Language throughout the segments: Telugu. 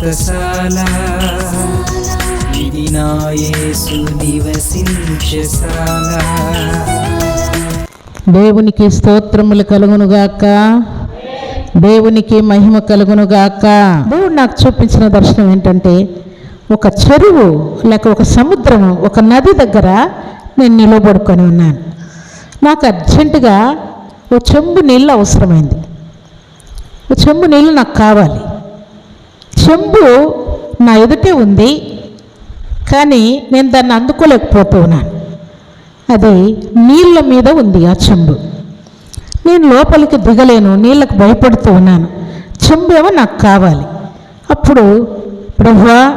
వ్రతశాల ఇది నా యేసు నివసించశాల దేవునికి స్తోత్రములు కలుగునుగాక దేవునికి మహిమ కలుగునుగాక దేవుడు నాకు చూపించిన దర్శనం ఏంటంటే ఒక చెరువు లేక ఒక సముద్రము ఒక నది దగ్గర నేను నిలబడుకొని ఉన్నాను. నాకు అర్జెంటుగా ఓ చెంబు నీళ్ళు అవసరమైంది. ఓ చెంబు నీళ్ళు నాకు కావాలి. చెంబు నా ఎదుటే ఉంది కానీ నేను దాన్ని అందుకోలేకపోతూ ఉన్నాను అది నీళ్ళ మీద ఉంది ఆ చెంబు. నేను లోపలికి దిగలేను నీళ్ళకు భయపడుతూ ఉన్నాను. చెంబు ఏమో నాకు కావాలి. అప్పుడు ప్రభువా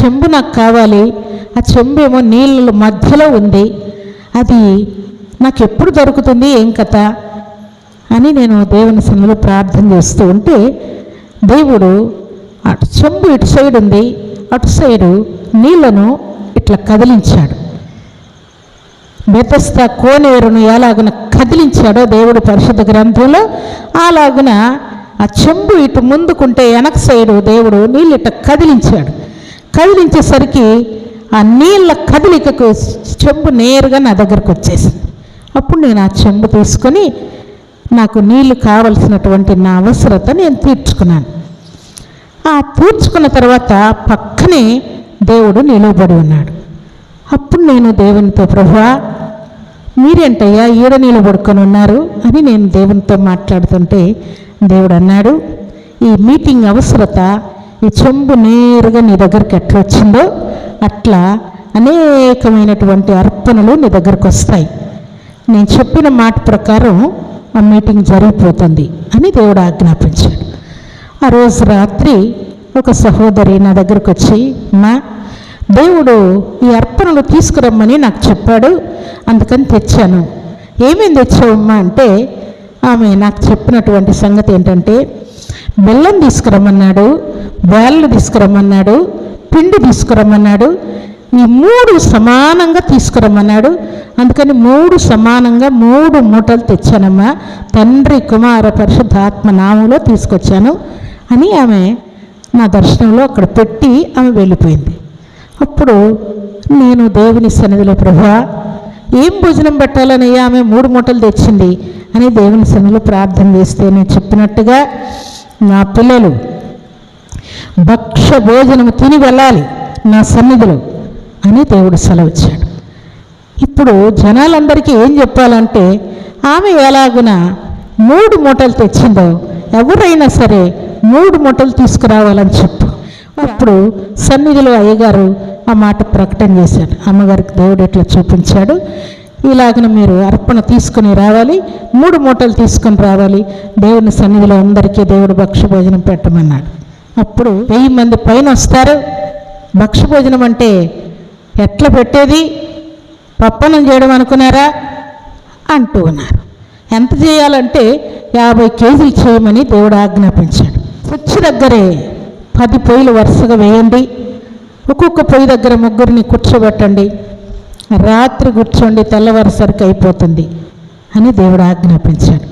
చెంబు నాకు కావాలి. ఆ చెంబు ఏమో నీళ్ళ మధ్యలో ఉంది. అది నాకు ఎప్పుడు దొరుకుతుంది? ఏం కథ? అని నేను దేవుని సన్నిలో ప్రార్థన చేస్తూ ఉంటే దేవుడు అటు చెంబు ఇటు సైడ్ ఉంది అటు సైడు నీళ్ళను ఇట్లా కదిలించాడు. బెతస్త కోనేరును ఎలాగున కదిలించాడో దేవుడు పరిశుద్ధ గ్రంథంలో అలాగున ఆ చెంబు ఇటు ముందుకుంటే వెనక సైడు దేవుడు నీళ్ళు ఇట్ట కదిలించాడు. కదిలించేసరికి ఆ నీళ్ళ కదిలికకు చెంబు నేరుగా నా దగ్గరకు వచ్చేసింది. అప్పుడు నేను ఆ చెంబు తీసుకొని నాకు నీళ్ళు కావలసినటువంటి నా అవసరత నేను తీర్చుకున్నాను. ఆ పూడ్చుకున్న తర్వాత పక్కనే దేవుడు నిలవబడి ఉన్నాడు. అప్పుడు నేను దేవునితో ప్రభువా మీరేంటయ్యా ఈడ నిలబడుకొని ఉన్నారు? అని నేను దేవునితో మాట్లాడుతుంటే దేవుడు అన్నాడు ఈ మీటింగ్ అవసరత ఈ చెంబు నేరుగా నీ దగ్గరికి ఎట్లా వచ్చిందో అట్లా అనేకమైనటువంటి అర్పణలు నీ దగ్గరకు వస్తాయి. నేను చెప్పిన మాట ప్రకారం ఆ మీటింగ్ జరిగిపోతుంది అని దేవుడు ఆజ్ఞాపించాడు ఆ రోజు రాత్రి ఒక సహోదరి నా దగ్గరకు వచ్చి మా దేవుడు ఈ అర్పణలు తీసుకురమ్మని నాకు చెప్పాడు అందుకని తెచ్చాను. ఏమేమి తెచ్చావమ్మా? అంటే ఆమె నాకు చెప్పినటువంటి సంగతి ఏంటంటే బెల్లం తీసుకురమ్మన్నాడు బ్యాళ్ళు తీసుకురమ్మన్నాడు పిండి తీసుకురమ్మన్నాడు ఈ మూడు సమానంగా తీసుకురమ్మన్నాడు. అందుకని మూడు సమానంగా మూడు మూటలు తెచ్చానమ్మా. తండ్రి కుమార పరిశుద్ధాత్మ నామంలో తీసుకొచ్చాను. అని ఆమె నా దర్శనంలో అక్కడ పెట్టి ఆమె వెళ్ళిపోయింది. అప్పుడు నేను దేవుని సన్నిధిలో ప్రభా ఏం భోజనం పెట్టాలని ఆమె మూడు మూటలు తెచ్చింది అని దేవుని సన్నిధిలో ప్రార్థన చేస్తే నేను చెప్పినట్టుగా నా పిల్లలు భక్ష భోజనము తిని వెళ్ళాలి నా సన్నిధిలో అని దేవుడు సెలవిచ్చాడు. ఇప్పుడు జనాలందరికీ ఏం చెప్పాలంటే ఆమె ఎలాగున మూడు మూటలు తెచ్చిందో ఎవరైనా సరే మూడు మూటలు తీసుకురావాలని చెప్పు. అప్పుడు సన్నిధిలో అయ్యగారు ఆ మాట ప్రకటన చేశాడు అమ్మగారికి దేవుడు ఎట్లా చూపించాడు. ఇలాగన మీరు అర్పణ తీసుకుని రావాలి. మూడు మూటలు తీసుకొని రావాలి. దేవుని సన్నిధిలో అందరికీ దేవుడు భక్ష భోజనం పెట్టమన్నాడు. అప్పుడు వెయ్యి మంది పైన వస్తారు. భక్ష భోజనం అంటే ఎట్లా పెట్టేది? పప్పనం చేయడం అనుకున్నారా? అంటూ ఉన్నారు. ఎంత చేయాలంటే యాభై కేజీలు చేయమని దేవుడు ఆజ్ఞాపించాడు. కుర్చీ దగ్గరే పది పొయ్యిలు వరుసగా వేయండి. ఒక్కొక్క పొయ్యి దగ్గర ముగ్గురిని కూర్చోబెట్టండి. రాత్రి కూర్చోండి తెల్లవారుసరికి అయిపోతుంది అని దేవుడు ఆజ్ఞాపించాడు.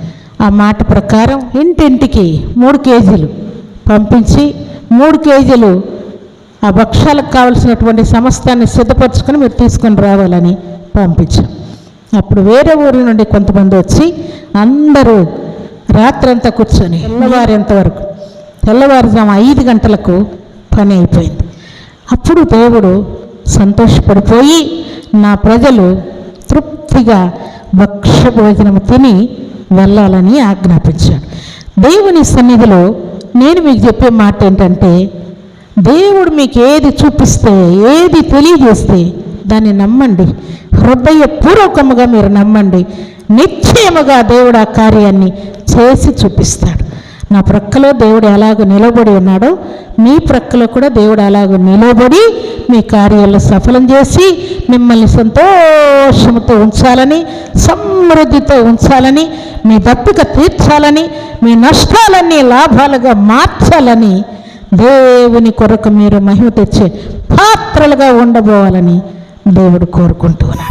ఆ మాట ప్రకారం ఇంటింటికి మూడు కేజీలు పంపించి మూడు కేజీలు ఆ భక్ష్యాలకు కావలసినటువంటి సమస్తాన్ని సిద్ధపరచుకొని మీరు తీసుకొని రావాలని పంపించాం. అప్పుడు వేరే ఊరి నుండి కొంతమంది వచ్చి అందరూ రాత్రంతా కూర్చొని తెల్లవారేంత వరకు తెల్లవారుజాము ఐదు గంటలకు పని అయిపోయింది. అప్పుడు దేవుడు సంతోషపడిపోయి నా ప్రజలు తృప్తిగా భక్ష భోజనము తిని వెళ్ళాలని ఆజ్ఞాపించాడు. దేవుని సన్నిధిలో నేను మీకు చెప్పే మాట ఏంటంటే దేవుడు మీకు ఏది చూపిస్తే ఏది తెలియజేస్తే దాన్ని నమ్మండి. హృదయపూర్వకముగా మీరు నమ్మండి. నిశ్చయముగా దేవుడు ఆ కార్యాన్ని చేసి చూపిస్తాడు. నా ప్రక్కలో దేవుడు ఎలాగో నిలబడి ఉన్నాడో మీ ప్రక్కలో కూడా దేవుడు అలాగో నిలబడి మీ కార్యాలు సఫలం చేసి మిమ్మల్ని సంతోషంతో ఉంచాలని సమృద్ధితో ఉంచాలని మీ దప్పిక తీర్చాలని మీ నష్టాలన్నీ లాభాలుగా మార్చాలని దేవుని కొరకు మీరు మహిమ తెచ్చే పాత్రలుగా ఉండబోవాలని దేవుడు కోరుకుంటూ ఉన్నాడు